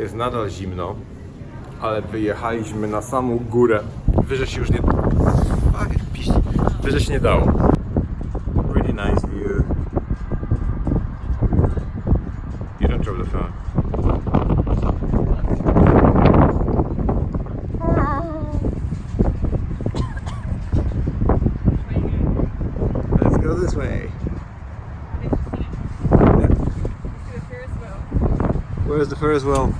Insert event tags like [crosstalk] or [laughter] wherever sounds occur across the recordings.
Jest nadal zimno, ale wyjechaliśmy na samą górę. Wyżej się już nie... Wyżej się nie dało. Really nice view. You don't drop the phone. Let's go this way. Where's the Ferris wheel?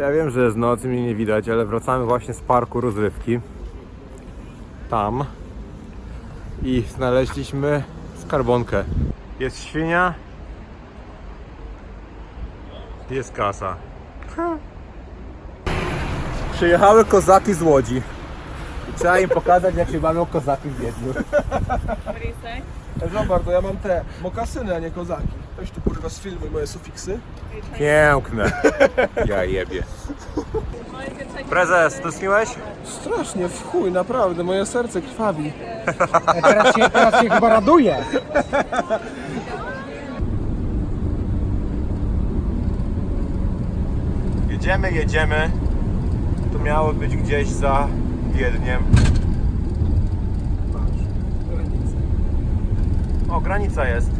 Ja wiem, że jest noc i mnie nie widać, ale wracamy właśnie z parku rozrywki. Tam. I znaleźliśmy skarbonkę. Jest świnia. Jest kasa. Przyjechały kozaki z Łodzi. I trzeba im pokazać, jak się bawią kozaki w Wiedniu. Zobacz, to ja mam te mokasyny, a nie kozaki. Weź tu kurwa sfilmuj moje sufiksy. Piękne. [laughs] Ja jebie. Prezes, tęskniłeś? Strasznie, w chuj, naprawdę, moje serce krwawi. [laughs] Teraz się, teraz się chyba raduje. Jedziemy, jedziemy. To miało być gdzieś za Wiedniem. O, granica jest.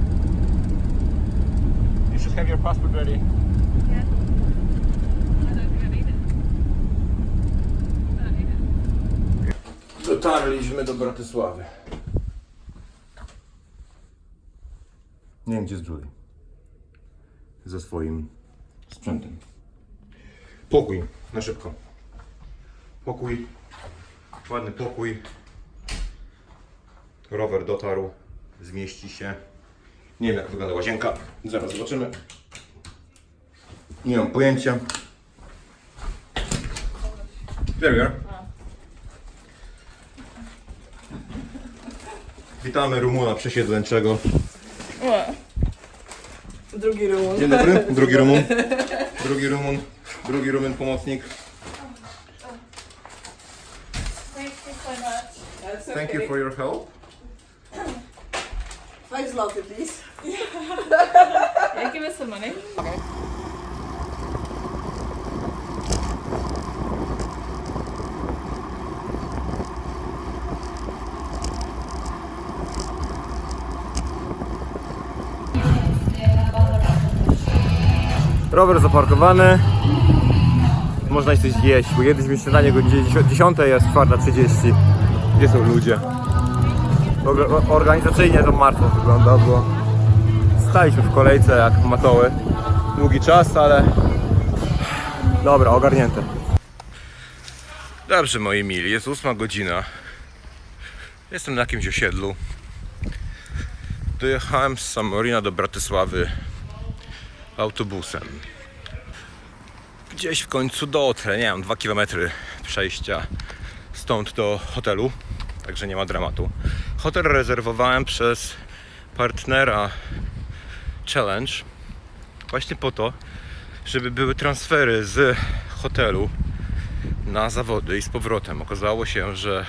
You should have your passport ready. I don't think I need it. I don't need it. Dotarliśmy do Bratysławy. Nie wiem, gdzie jest Julie. Ze swoim sprzętem. Pokój, na szybko. Pokój. Ładny pokój. Rower dotarł. Zmieści się. Nie wiem, jak wygląda łazienka. Zaraz zobaczymy. Nie mam pojęcia. There we are. Witamy Rumuna przesiedleńczego. Drugi rumun. Dzień dobry, [laughs] drugi Rumun. Drugi Rumun, drugi Rumun pomocnik. Thank you for your help. Five zloty, please. [laughs] Yeah, give us some money. Rower zaparkowany. Można iść coś zjeść, bo jedliśmy śniadanie godzinie 10, jest 4.30. Gdzie są ludzie? Organizacyjnie to martwo wygląda, bo staliśmy w kolejce jak matoły. Długi czas, ale dobra, ogarnięte. Dobrze moi mili, jest 8 godzina. Jestem na jakimś osiedlu. Dojechałem z Samorina do Bratysławy autobusem. Gdzieś w końcu dotrę, nie wiem, 2 km przejścia stąd do hotelu, także nie ma dramatu. Hotel rezerwowałem przez partnera Challenge właśnie po to, żeby były transfery z hotelu na zawody i z powrotem. Okazało się, że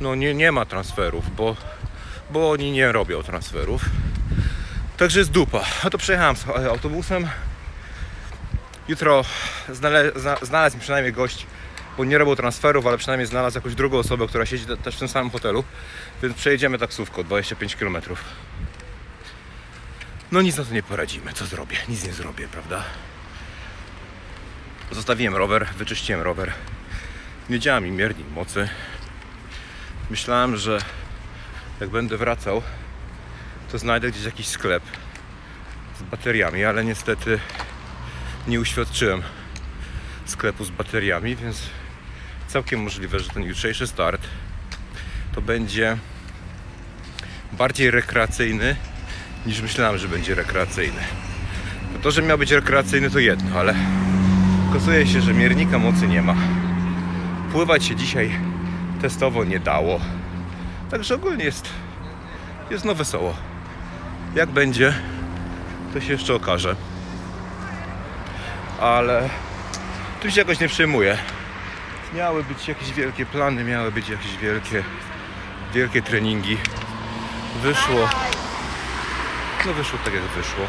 no nie, nie ma transferów, bo, bo oni nie robią transferów. Także jest dupa. A to przejechałem z autobusem. Jutro znale, zna, znalazł mi przynajmniej gość, bo nie robił transferów, ale przynajmniej znalazł jakąś drugą osobę, która siedzi te- też w tym samym hotelu. Więc przejedziemy taksówką 25 km. No nic na to nie poradzimy. Co zrobię? Nic nie zrobię, prawda? Zostawiłem rower, wyczyściłem rower. Nie działa mi miernik mocy. Myślałem, że jak będę wracał, to znajdę gdzieś jakiś sklep z bateriami, ale niestety nie uświadczyłem sklepu z bateriami, więc całkiem możliwe, że ten jutrzejszy start to będzie bardziej rekreacyjny niż myślałem, że będzie rekreacyjny. No to, że miał być rekreacyjny to jedno, ale okazuje się, że miernika mocy nie ma. Pływać się dzisiaj testowo nie dało. Także ogólnie jest, jest no wesoło. Jak będzie, to się jeszcze okaże. Ale tym się jakoś nie przejmuję. Miały być jakieś wielkie plany, miały być jakieś wielkie, wielkie treningi. Wyszło. No wyszło tak jak wyszło.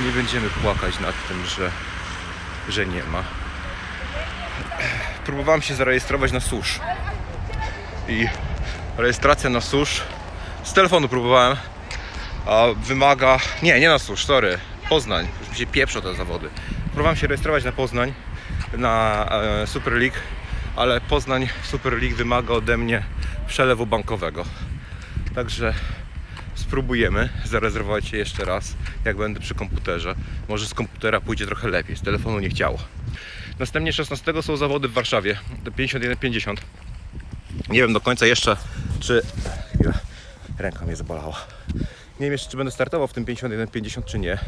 Nie będziemy płakać nad tym, że, że nie ma. Próbowałem się zarejestrować na susz. I rejestracja na susz z telefonu próbowałem. A wymaga. Nie, nie na susz, sorry. Poznań. Już mi się pieprzą te zawody. Próbowałem się rejestrować na Poznań na e, Super League, ale Poznań Super League wymaga ode mnie przelewu bankowego. Także spróbujemy zarezerwować się jeszcze raz, jak będę przy komputerze. Może z komputera pójdzie trochę lepiej, z telefonu nie chciało. Następnie 16 są zawody w Warszawie, do 51-50. Nie wiem do końca jeszcze, czy... Chwila, ręka mnie zabolała. Nie wiem jeszcze, czy będę startował w tym 51-50, czy nie,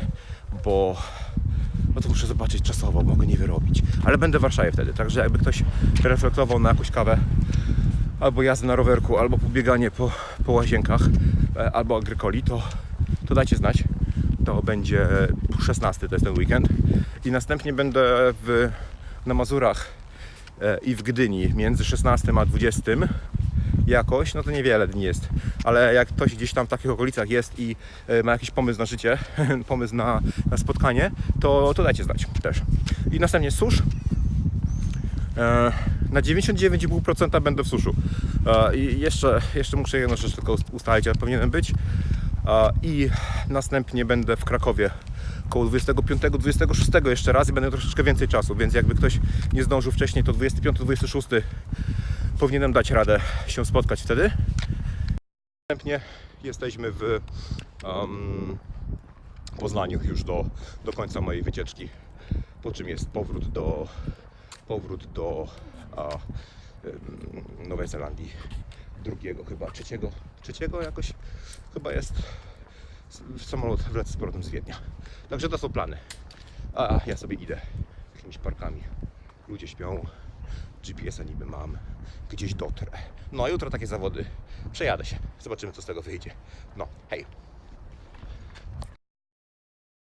bo no to muszę zobaczyć czasowo, mogę nie wyrobić. Ale będę w Warszawie wtedy, także jakby ktoś reflektował na jakąś kawę, albo jazdę na rowerku, albo pobieganie po, po łazienkach, e, albo agrykoli, to, to dajcie znać. To będzie 16, to jest ten weekend. I następnie będę w, na Mazurach e, i w Gdyni między 16 a 20 jakoś, no to niewiele dni jest, ale jak ktoś gdzieś tam w takich okolicach jest i e, ma jakiś pomysł na życie, [laughs] pomysł na, na spotkanie, to, to dajcie znać też. I następnie susz. E, Na 99,5% będę w suszu. E, I jeszcze, jeszcze muszę jedną rzecz tylko ustalić, ale powinienem być. I następnie będę w Krakowie około 25-26 jeszcze raz i będę troszeczkę więcej czasu, więc jakby ktoś nie zdążył wcześniej, to 25-26 powinienem dać radę się spotkać wtedy. Następnie jesteśmy w um, Poznaniu już do, do końca mojej wycieczki, po czym jest powrót do powrót do a, em, Nowej Zelandii drugiego chyba, trzeciego, trzeciego jakoś chyba jest s- samolot wlecę z powrotem z Wiednia. Także to są plany. A ja sobie idę jakimiś parkami. Ludzie śpią, GPS-a niby mam, gdzieś dotrę. No jutro takie zawody. Przejadę się. Zobaczymy co z tego wyjdzie. No, hej.